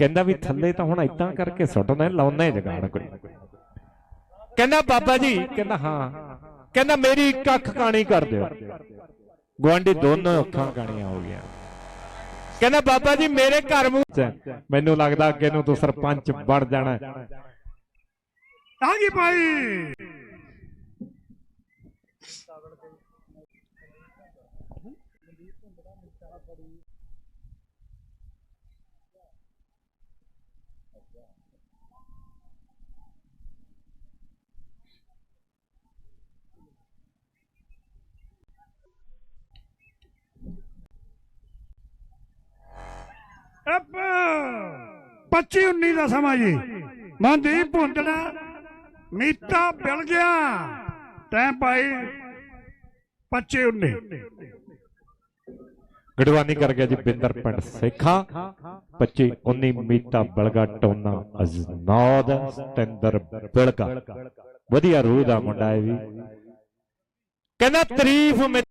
ਕਹਿੰਦਾ ਵੀ ਥੱਲੇ ਤਾਂ ਹੁਣ ਇਦਾਂ ਕਰਕੇ ਸੁੱਟਣਾ, ਲਾਉਣਾ ਜਗਾੜ ਕੋਈ। ਕਹਿੰਦਾ ਬਾਬਾ ਜੀ, ਕਹਿੰਦਾ ਹਾਂ, ਕਹਿੰਦਾ ਮੇਰੀ ਇੱਕ ਅੱਖ ਕਾਣੀ ਕਰ ਦਿਓ। ਗਵਾਂਢੀ ਦੋਨੋਂ ਅੱਖਾਂ ਕਾਣੀਆਂ ਹੋ ਗਈਆਂ। ਕਹਿੰਦਾ ਬਾਬਾ ਜੀ, ਮੇਰੇ ਘਰ ਮੂੰਹ ਚ ਮੈਨੂੰ ਲੱਗਦਾ ਅੱਗੇ ਨੂੰ ਤੂੰ ਸਰਪੰਚ ਬਣ ਜਾਣਾ। ਆ ਭਾਈ। ਅਪ 25 19 ਦਾ ਸਮਾਂ ਜੀ। ਮਨਦੀਪ ਭੁੰਦੜਾ, ਮੀਤਾ ਮਿਲ ਗਿਆ ਤੈਂ ਭਾਈ 25 19 ਗੜਵਾਨੀ ਕਰ ਗਿਆ ਜੀ ਬਿੰਦਰ ਪਿੰਡ ਸੇਖਾ। 25 19 ਮੀਤਾ ਬਲਗਾ ਟੋਨਾ ਅਜ਼ਨੌਦ ਸਤਿੰਦਰ ਬਿਲਗਾ। ਵਧੀਆ ਰੂਹ ਦਾ ਮੁੰਡਾ ਹੈ ਵੀ। ਕਹਿੰਦਾ, ਤਾਰੀਫ